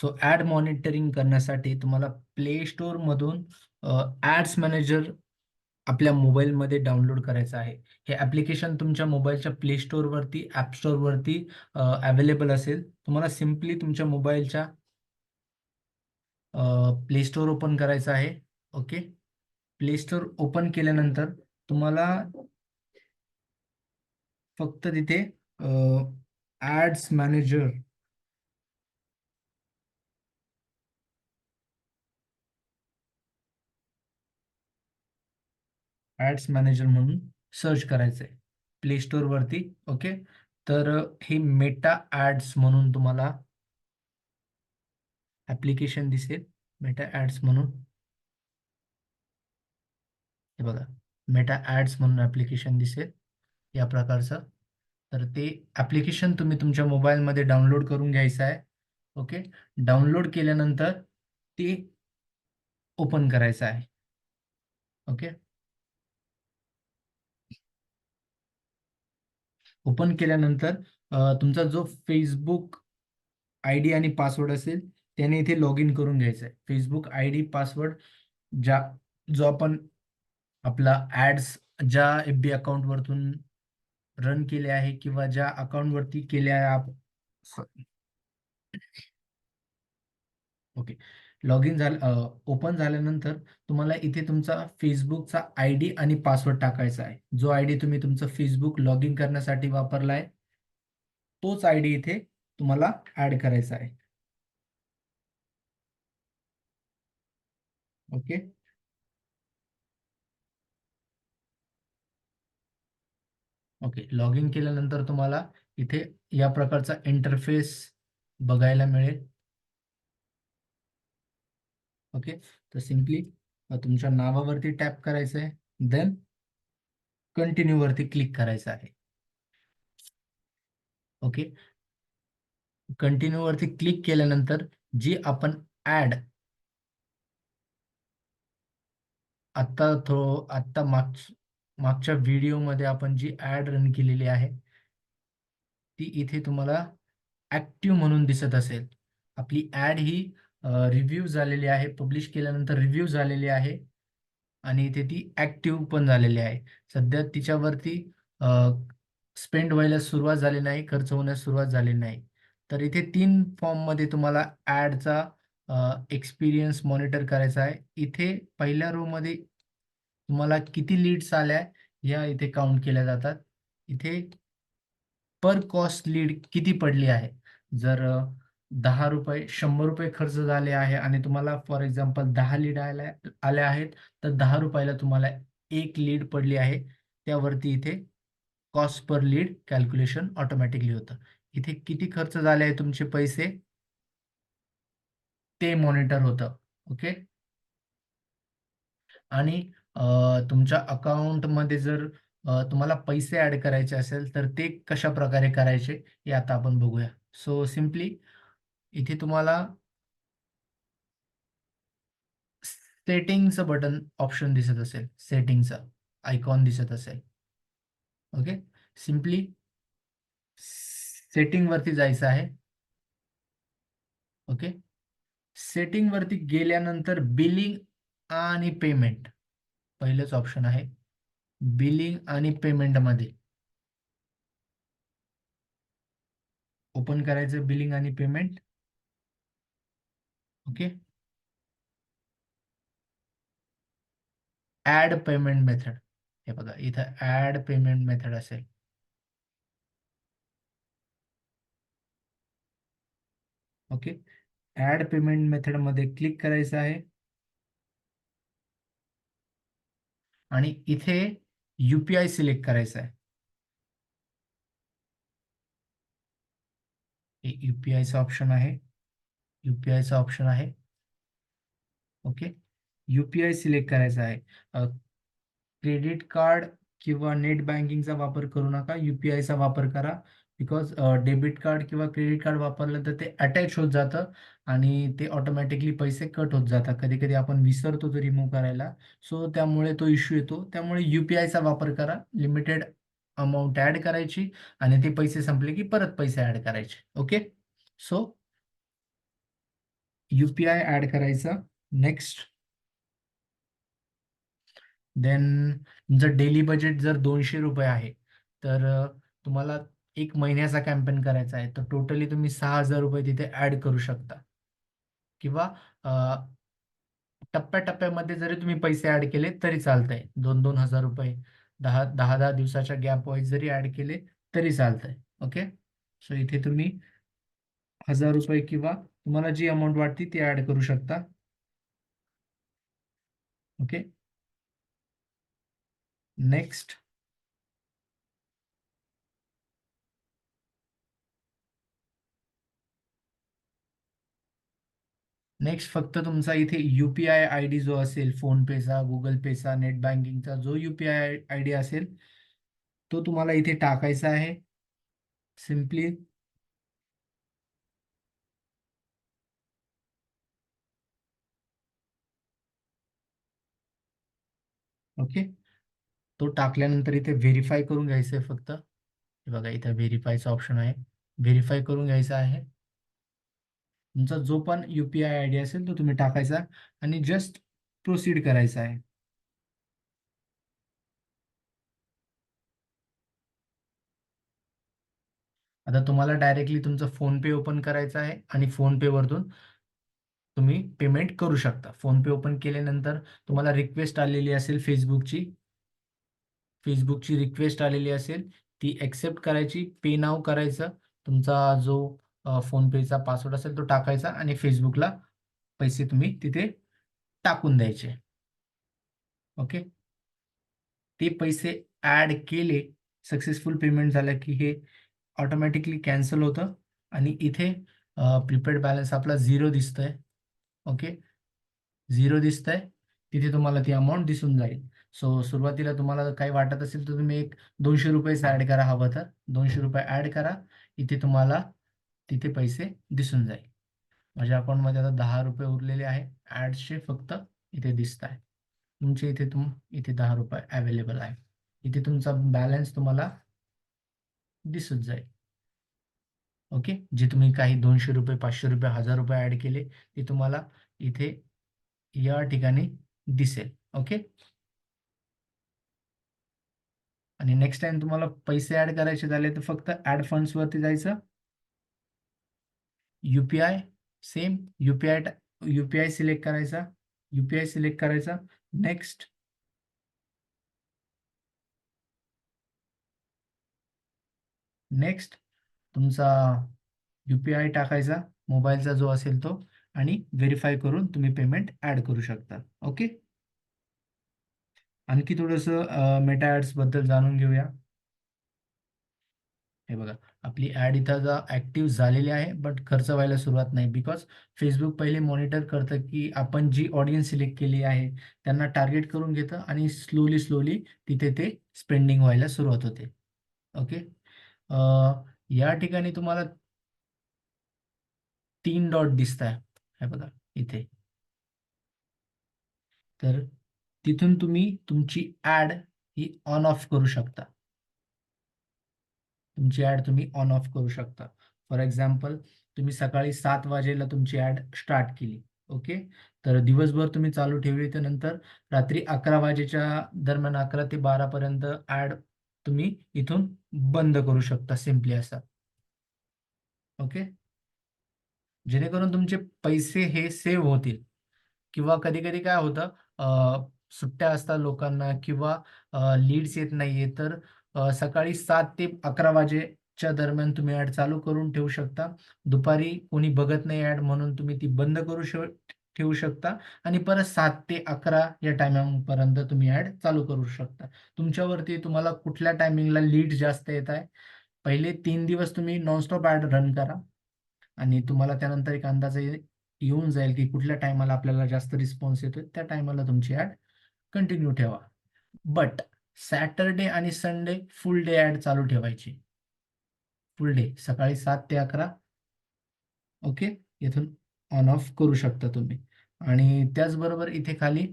So add monitoring करण्यासाठी तुम्हाला play स्टोअरमधून ॲड्स मॅनेजर आपल्या मोबाईलमध्ये डाउनलोड करायचं आहे. हे ॲप्लिकेशन तुमच्या मोबाईलच्या प्ले स्टोअरवरती ॲप स्टोअरवरती अवेलेबल असेल. तुम्हाला सिम्पली तुमच्या मोबाईलच्या प्ले स्टोअर ओपन करायचं आहे. ओके प्ले स्टोअर ओपन केल्यानंतर तुम्हाला फक्त तिथे ॲड्स मॅनेजर ॲड्स मॅनेजर म्हणून सर्च करायचं आहे प्ले स्टोअरवरती ओके तर हे मेटा ॲड्स म्हणून तुम्हाला ॲप्लिकेशन दिसेल. मेटा ॲड्स म्हणून. हे बघा. मेटा ॲड्स म्हणून ॲप्लिकेशन दिसेल. या प्रकारचं. तर ते ॲप्लिकेशन तुम्ही तुमच्या मोबाईलमध्ये डाउनलोड करून घ्यायचं आहे ओके डाउनलोड केल्यानंतर ते ओपन करायचं आहे ओके ओपन केल्यानंतर तुमचा जो फेसबुक आय डी आणि पासवर्ड असेल त्याने इथे लॉग इन करून घ्यायचं आहे. फेसबुक आय डी पासवर्ड ज्या जो आपण आपला ॲड्स ज्या एफ बी अकाउंटवरतून रन केले आहे किंवा ज्या अकाउंटवरती केल्या आहे ओके. लॉग इन झालं ओपन झाल्यानंतर तुम्हाला इथे तुमचा फेसबुकचा आय डी आणि पासवर्ड टाकायचा आहे. जो आय डी तुम्ही तुमचं फेसबुक लॉग इन करण्यासाठी वापरला आहे तोच आय डी इथे तुम्हाला ऍड करायचा आहे. ओके. ओके लॉग इन केल्यानंतर तुम्हाला इथे या प्रकारचा इंटरफेस बघायला मिळेल. ओके? तर सिम्पली तुमच्या नावावरती टॅप करायचं आहे देन कंटिन्यू वरती क्लिक करायचं आहे. ओके? कंटिन्यू वरती क्लिक केल्यानंतर जी आपण ऍड आत्ता थो आत्ता माग मागच्या व्हिडिओमध्ये आपण जी ऍड रन केलेली आहे ती इथे तुम्हाला ऍक्टिव्ह म्हणून दिसत असेल. आपली ऍड ही रिव्ह्यू झालेली आहे. पब्लिश केल्यानंतर रिव्ह्यू झालेली आहे. आणि इथे ती ऍक्टिव्ह पण झालेली आहे. सध्या तिच्यावरती स्पेंड व्हायला सुरुवात झाली नाही खर्च होण्यास सुरुवात झाली नाही. तर इथे तीन फॉर्ममध्ये तुम्हाला ॲडचा एक्सपिरियन्स मॉनिटर करायचा आहे. इथे पहिल्या रोमध्ये तुम्हाला किती लीड्स आल्या या इथे काउंट केल्या जातात. इथे पर कॉस्ट लीड किती पडली आहे? जर दहा रुपये शंभर रुपये खर्च झाले आहे आणि तुम्हाला फॉर एक्झाम्पल दहा लीड आल्या आल्या आहेत तर दहा रुपयाला तुम्हाला एक लीड पडली आहे. त्यावरती इथे cost per lead calculation automatically होतं. इथे किती खर्च झाले आहे तुमचे पैसे? ते मॉनिटर होतं. ओके आणि तुमच्या अकाउंटमध्ये जर तुम्हाला पैसे ऍड करायचे असेल तर ते कशा प्रकारे करायचे हे आता आपण बघूया. सो सिम्पली इथे तुम्हाला सेटिंगचं बटन ऑप्शन दिसत असेल. सेटिंगचं आयकॉन दिसत असेल. ओके? सिम्पली सेटिंग वरती जायचं आहे. ओके? सेटिंग वरती गेल्यानंतर बिलिंग आणि पेमेंट. पहिलंच ऑप्शन आहे. बिलिंग आणि पेमेंटमध्ये. ओपन करायचं बिलिंग आणि payment. Okay? Add payment method हे बघा इथं ऍड पेमेंट मेथड असेल. ओके? ऍड पेमेंट मेथडमध्ये क्लिक करायचं आहे. आणि इथे युपीआय सिलेक्ट करायचं आहे. युपीआयचं ऑप्शन आहे. युपीआयचा ऑप्शन आहे. ओके युपीआय सिलेक्ट करायचा आहे. क्रेडिट कार्ड किंवा नेट बँकिंगचा वापर करू नका. युपीआयचा वापर करा. बिकॉज डेबिट कार्ड किंवा क्रेडिट कार्ड वापरलं तर ते अटॅच होत जातं आणि ते ऑटोमॅटिकली पैसे कट होत जातात. कधी कधी आपण विसरतो तो रिमूव्ह करायला. सो त्यामुळे तो इश्यू येतो. त्यामुळे युपीआयचा वापर करा. लिमिटेड अमाऊंट ॲड करायची आणि ते पैसे संपले की परत पैसे ॲड करायचे. ओके सो युपीआय ऍड करायचं. नेक्स्ट देन तुमचं डेली बजेट जर दोनशे रुपये आहे तर तुम्हाला एक महिन्याचा कॅम्पेन करायचा आहे. तर टोटली तुम्ही सहा हजार रुपये तिथे ऍड करू शकता. किंवा टप्प्याटप्प्यामध्ये जरी तुम्ही पैसे ऍड केले तरी चालतंय. दोन दोन हजार रुपये दहा दहा दहा दिवसाच्या गॅप वाईज जरी ऍड केले तरी चालतंय. ओके सो इथे तुम्ही हजार रुपये किंवा तुम्हाला जी अमाऊंट वाटते ती ऍड करू शकता. ओके नेक्स्ट नेक्स्ट फक्त तुमचा इथे युपीआय आय डी जो असेल फोन पेचा गुगल पेचा नेट बँकिंगचा जो युपीआय आय डी असेल तो तुम्हाला इथे टाकायचा आहे. Simply okay. तो टाकल्यानंतर इथे व्हेरीफाय करून घ्यायचं आहे फक्त. बघा इथे व्हेरीफायचा ऑप्शन आहे. व्हेरीफाय करून घ्यायचा आहे. तुमचा जो पण युपीआय आय डी असेल तो तुम्ही टाकायचा आणि जस्ट प्रोसीड करायचा आहे. आता तुम्हाला डायरेक्टली तुमचा फोन पे ओपन करायचा आहे आणि फोन पे वरतून तुम्ही पेमेंट करू शकता. फोनपे ओपन केल्यानंतर तुम्हाला रिक्वेस्ट आलेली असेल फेसबुकची फेसबुकची रिक्वेस्ट आलेली असेल ती एक्सेप्ट करायची पे नाव करायचं तुमचा जो फोनपेचा पासवर्ड असेल तो टाकायचा आणि फेसबुकला पैसे तुम्ही तिथे टाकून द्यायचे. ओके? ते पैसे ॲड केले सक्सेसफुल पेमेंट झालं की हे ऑटोमॅटिकली कॅन्सल होतं आणि इथे प्रिपेड बॅलन्स आपला झिरो दिसतोय. ओके झिरो दिसतंय. तिथे तुम्हाला ती अमाऊंट दिसून जाईल. सो सुरुवातीला तुम्हाला काही वाटत असेल तर तुम्ही एक दोनशे रुपयेच ऍड करा हवं तर. दोनशे रुपये ऍड करा. इथे तुम्हाला तिथे पैसे दिसून जाईल. माझ्या अकाउंटमध्ये आता दहा रुपये उरलेले आहे. ऍडचे फक्त इथे दिसत आहे तुमचे इथे तुम इथे दहा रुपये अवेलेबल आहे. इथे तुमचा बॅलन्स तुम्हाला दिसत जाईल. ओके? जे तुम्ही काही दोनशे रुपये पाचशे रुपये हजार रुपये ऍड केले ते तुम्हाला इथे या ठिकाणी दिसेल. ओके? आणि नेक्स्ट टाइम तुम्हाला पैसे ऍड करायचे झाले तर फक्त ऍड फंड्स वरती जायचं. UPI same UPI UPI select करायचा. युपीआय सिलेक्ट करायचा. नेक्स्ट नेक्स्ट तुमचा युपीआय टाकायचा मोबाईलचा जो असेल तो आणि व्हेरीफाय करून तुम्ही पेमेंट ऍड करू शकता. ओके आणखी थोडंसं मेटा ऍड्सबद्दल जाणून घेऊया. हे बघा आपली ॲड इथं ऍक्टिव्ह झालेली आहे बट खर्च व्हायला सुरुवात नाही. बिकॉज फेसबुक पहिले मॉनिटर करतं की आपण जी ऑडियन्स सिलेक्ट केली आहे त्यांना टार्गेट करून घेतं आणि स्लोली स्लोली तिथे ते स्पेंडिंग व्हायला सुरुवात होते. ओके या ठिकाणी तुम्हाला तीन डॉट दिसत आहे बघा इथे. तर तिथून तुम्ही तुमची ऍड ही ऑन ऑफ करू शकता. तुमची ऍड तुम्ही ऑन ऑफ करू शकता. फॉर एक्झाम्पल तुम्ही सकाळी सात वाजेला तुमची ऍड स्टार्ट केली ओके? तर दिवसभर तुम्ही चालू ठेवली तर नंतर रात्री अकरा वाजेच्या दरम्यान अकरा ते बारा पर्यंत ऍड तुम्ही इथून बंद करू शकता सिम्पली असा. ओके जेणेकरून तुमचे पैसे हे सेव्ह होतील. किंवा कधी कधी काय होतं सुट्ट्या असतात लोकांना किंवा लीड्स येत नाहीये तर सकाळी सात ते अकरा वाजेच्या दरम्यान तुम्ही ऍड चालू करून ठेवू शकता. दुपारी कोणी बघत नाही ऍड म्हणून तुम्ही ती बंद करू शक ठेवू शकता. आणि परत सात ते अकरा या टायमिंगपर्यंत तुम्ही ॲड चालू करू शकता. तुमच्यावरती तुम्हाला कुठल्या टायमिंगला लीड जास्त येत आहे? पहिले तीन दिवस तुम्ही नॉनस्टॉप ॲड रन करा. आणि तुम्हाला त्यानंतर एक अंदाज येऊन जाईल की कुठल्या टायमाला आपल्याला जास्त रिस्पॉन्स येतोय त्या टायमाला तुमची ॲड कंटिन्यू ठेवा. बट सॅटरडे आणि संडे फुल डे ॲड चालू ठेवायची. फुल डे सकाळी सात ते अकरा. ओके? इथून ऑन ऑफ करू शकता तुम्ही. आणि त्याचबरोबर इथे खाली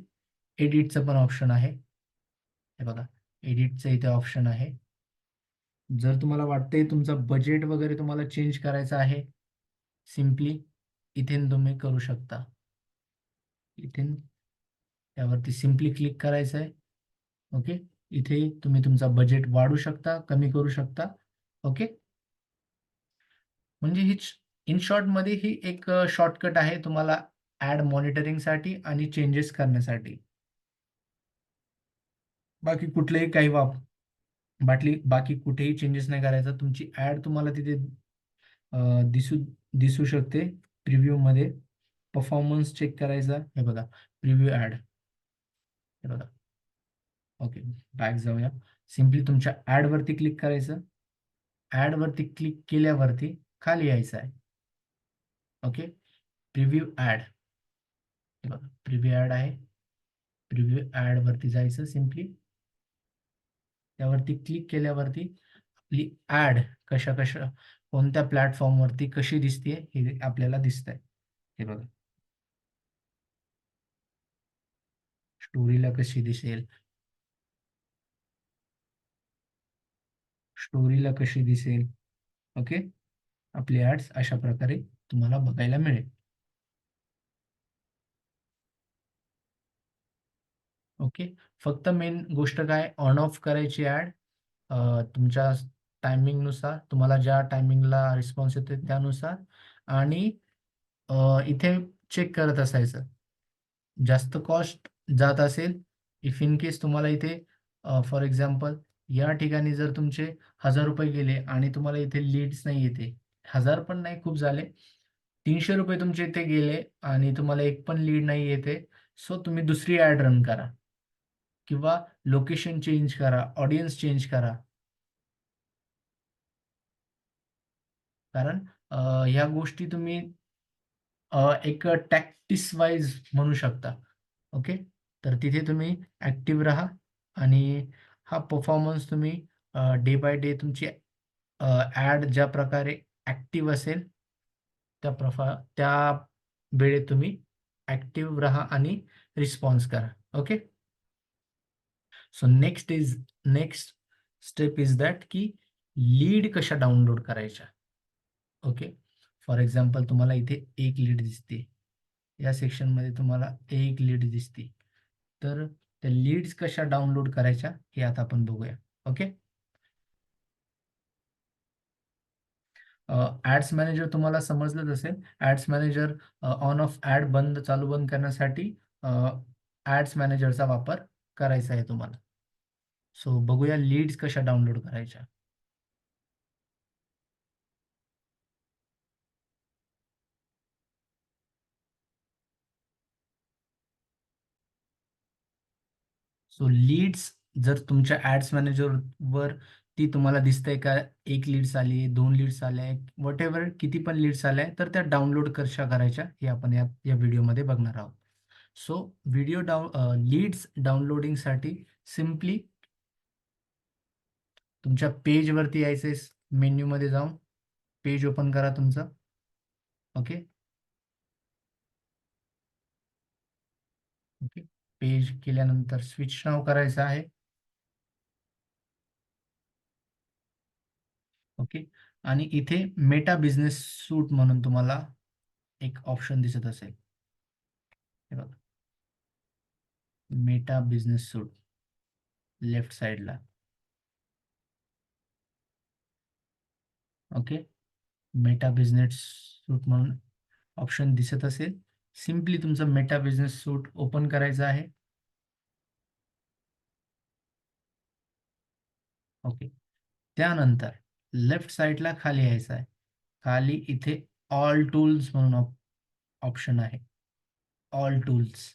एडिटचं पण ऑप्शन आहे. हे बघा एडिटचं इथे ऑप्शन आहे. जर तुम्हाला वाटतंय तुमचं बजेट वगैरे तुम्हाला चेंज करायचं आहे सिम्पली इथे तुम्ही करू शकता. इथे त्यावरती सिम्पली क्लिक करायचं आहे. ओके इथे तुम्ही तुमचा बजेट वाढू शकता कमी करू शकता. ओके म्हणजे ही इन शॉर्टमध्ये ही एक शॉर्टकट आहे तुम्हाला ॲड मॉनिटरिंगसाठी आणि चेंजेस करण्यासाठी. बाकी कुठलेही काही वाप बाटली बाकी कुठेही चेंजेस नाही करायचा. तुमची ॲड तुम्हाला तिथे दिसू दिसू शकते. प्रिव्ह्यूमध्ये परफॉर्मन्स चेक करायचा. हे बघा प्रिव्ह्यू ॲड. हे बघा. ओके बॅक जाऊया. सिम्पली तुमच्या ॲडवरती क्लिक करायचं. ॲडवरती क्लिक केल्यावरती खाली यायचं आहे. Okay preview ad. Preview ad आहे. प्रिव्ह्यू ॲडवरती जायचं सिम्पली त्यावरती क्लिक केल्यावरती आपली ॲड कशा कशा कोणत्या प्लॅटफॉर्मवरती कशी दिसते हे आपल्याला दिसत आहे हे बघा. स्टोरीला कशी दिसेल? स्टोरीला कशी दिसेल? ओके आपली ॲड्स अशा प्रकारे तुम्हाला बघायला मिळेल. ओके. फक्त मेन गोष्ट काय? ऑन ऑफ करायची ॲड. तुमच्या टायमिंगनुसार तुम्हाला ज्या टायमिंगला रिस्पॉन्स येते त्यानुसार. आणि इथे चेक करत असायचं. जास्त कॉस्ट जात असेल इफ इन केस तुम्हाला इथे फॉर एक्झाम्पल या ठिकाणी जर तुमचे हजार रुपये गेले आणि तुम्हाला इथे लीड्स नाही येते. हजार पण नाही खूप झाले. तीनशे रुपये तुमचे इथे गेले आणि तुम्हाला एक पण लीड नाही येते. सो तुम्ही दुसरी ॲड रन करा. किंवा लोकेशन चेंज करा ऑडियन्स चेंज करा. कारण ह्या गोष्टी तुम्ही एक टॅक्टिस वाईज म्हणू शकता. ओके तर तिथे तुम्ही ॲक्टिव्ह राहा आणि हा परफॉर्मन्स तुम्ही डे बाय डे तुमची ॲड ज्या प्रकारे ॲक्टिव्ह असेल त्या प्रफा त्या वेळेत तुम्ही ॲक्टिव्ह राहा आणि रिस्पॉन्स करा. Okay so next is next step is that की लीड कशा डाउनलोड करायच्या? ओके फॉर एक्झाम्पल तुम्हाला इथे एक लीड दिसते. या सेक्शनमध्ये तुम्हाला एक लीड दिसते. तर त्या लीड्स कशा डाउनलोड करायच्या हे आता आपण बघूया. ओके ॲड्स मॅनेजर तुम्हाला समजलंच असेल. Ads manager on off ad बंद चालू बंद करण्यासाठी ॲड्स मॅनेजरचा वापर करायचा आहे तुम्हाला. सो बघूया लीड्स कशा डाउनलोड करायच्या. सो लीड्स जर तुमच्या ॲड्स मॅनेजरवर ती तुम्हाला दिसतंय का? एक लीड्स आली आहे दोन लीड्स आल्या आहे वॉट एव्हर किती पण लीड्स आल्या तर त्या डाउनलोड कशा करायच्या हे आपण या या व्हिडिओमध्ये बघणार आहोत. सो व्हिडिओ डाऊन लीड्स डाउनलोडिंगसाठी सिम्पली तुमच्या पेजवरती यायचे मेन्यूमध्ये जाऊन पेज ओपन करा तुमचं. ओके ओके पेज केल्यानंतर स्विच नाव करायचं आहे. ओके आणि इथे मेटा बिझनेस सूट म्हणून तुम्हाला एक ऑप्शन दिसत असेल. हे बघा. मेटा बिझनेस सूट लेफ्ट साईडला ओके? मेटा बिझनेस सूट म्हणून ऑप्शन दिसत असेल. सिम्पली तुमचं मेटा बिझनेस सूट ओपन करायचं आहे. ओके. त्यानंतर लेफ्ट साईडला खाली यायचं आहे. खाली इथे ऑल टूल्स म्हणून ऑप्शन आहे. ऑल टूल्स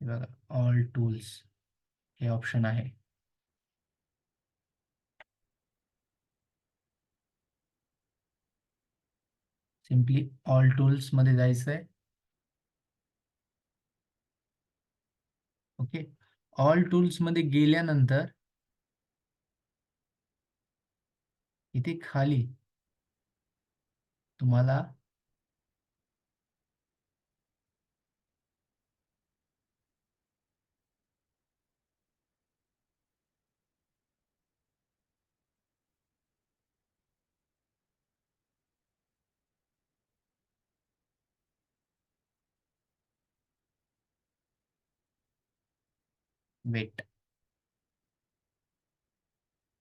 बघा ऑल टूल्स हे ऑप्शन आहे सिम्पली ऑल टूल्स मध्ये जायचं आहे ओके ऑल टूल्स मध्ये गेल्यानंतर इथे खाली तुम्हाला वेट.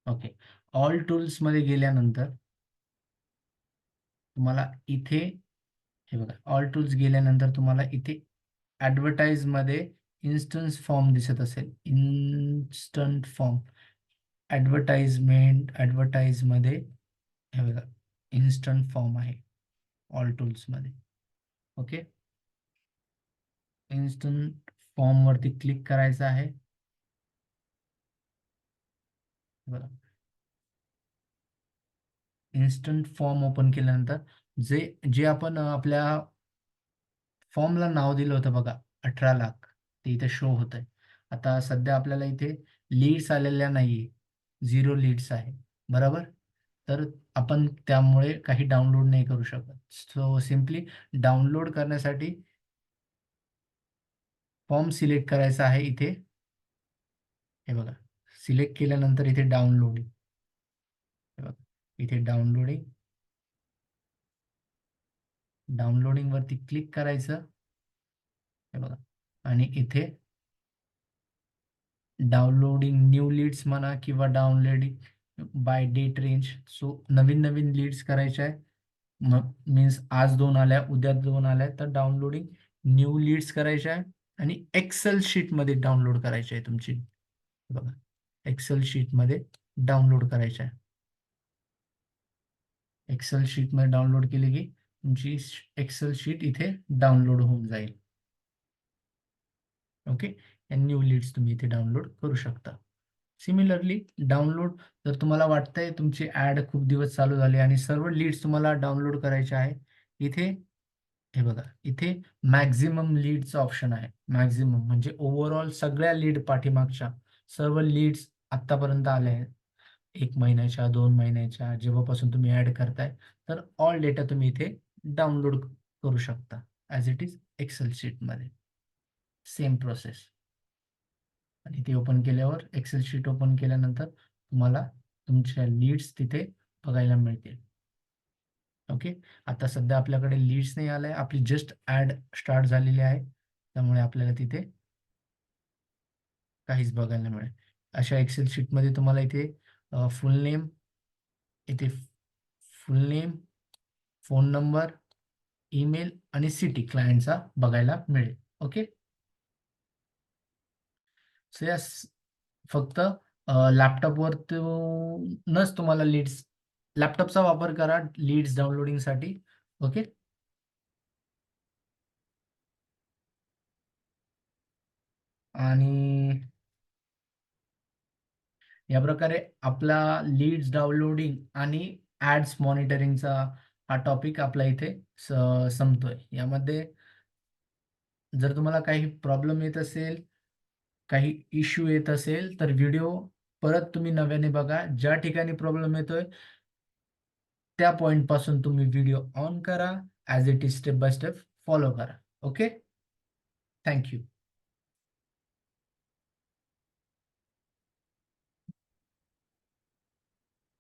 ओके. ऑल टूल्समध्ये गेल्यानंतर तुम्हाला इथे हे बघा ऑल टूल्स गेल्यानंतर तुम्हाला इथे ऍडव्हर्टाइजमध्ये इन्स्टंट फॉर्म दिसत असेल. इन्स्टंट फॉर्म ऍडव्हर्टाइजमेंट ऍडव्हर्टाइजमध्ये हे बघा इन्स्टंट फॉर्म आहे ऑल टूल्समध्ये. ओके? इन्स्टंट फॉर्म वरती क्लिक करायचं आहे. बघा. इन्स्टंट फॉर्म ओपन केल्यानंतर जे जे आपण आपल्या फॉर्मला नाव दिलं होतं बघा अठरा लाख ते इथे शो होत आहे आता सध्या आपल्याला इथे लीड्स आलेल्या नाहीये. झिरो लीड्स आहे. बरोबर? तर आपण त्यामुळे काही डाउनलोड नाही करू शकत. सो सिम्पली डाउनलोड करण्यासाठी फॉर्म सिलेक्ट करायचा आहे इथे. हे बघा. सिलेक्ट केल्यानंतर इथे डाउनलोडिंग इथे डाउनलोडिंग डाउनलोडिंग वरती क्लिक करायचं. हे बघा आणि इथे डाउनलोडिंग न्यू लीड्स म्हणा किंवा downloading by date range so नवीन नवीन लीड्स करायचे आहे मग मीन्स आज दोन आल्या उद्या दोन आल्या तर डाउनलोडिंग न्यू लीड्स करायचे आहे आणि एक्सेल शीटमध्ये डाउनलोड करायची आहे तुमची. बघा. एक्सेल शीटमध्ये डाउनलोड करायच्या आहे. एक्सेल शीटमध्ये डाउनलोड केली की तुमची एक्सेल शीट इथे डाउनलोड होऊन जाईल. ओके न्यू लीड्स तुम्ही इथे डाउनलोड करू शकता. सिमिलरली डाउनलोड जर तुम्हाला वाटतंय तुमची ऍड खूप दिवस चालू झाली आणि सर्व लीड्स तुम्हाला डाउनलोड करायचे आहे इथे हे बघा इथे मॅक्झिमम लीडचं ऑप्शन आहे. मॅक्झिमम म्हणजे ओव्हरऑल सगळ्या लीड पाठीमागच्या सर्व लीड्स आतापर्यंत आले आहेत. एक महिन्याच्या दोन महिन्याच्या जेव्हापासून तुम्ही ऍड करताय तर ऑल डेटा तुम्ही इथे डाउनलोड करू शकता ॲज इट इज एक्सेल शीटमध्ये सेम प्रोसेस आणि ते ओपन केल्यावर एक्सेल शीट ओपन केल्यानंतर तुम्हाला तुमच्या लीड्स तिथे बघायला मिळतील. ओके आता सध्या आपल्याकडे लीड्स नाही आले आपली जस्ट ऍड स्टार्ट झालेली आहे. त्यामुळे आपल्याला तिथे काहीच बघायला मिळेल. अशा एक्सेल शीटमध्ये तुम्हाला इथे फुल नेम इथे full name phone number email आणि सिटी क्लायंटचा बघायला मिळेल. ओके सो या फक्त लॅपटॉपवर नच तुम्हाला लीड्स लॅपटॉपचा वापर करा लीड्स डाउनलोडिंगसाठी ओके आणि या प्रकारे आपला लीड्स डाउनलोडिंग आणि ॲड्स मॉनिटरिंगचा हा टॉपिक आपला इथे संपतोय. यामध्ये जर तुम्हाला काही प्रॉब्लेम येत असेल काही इश्यू येत असेल तर व्हिडिओ परत तुम्ही नव्याने बघा. ज्या ठिकाणी प्रॉब्लेम येतोय त्या पॉइंटपासून तुम्ही व्हिडिओ ऑन करा. As it is step by step follow करा. Okay thank you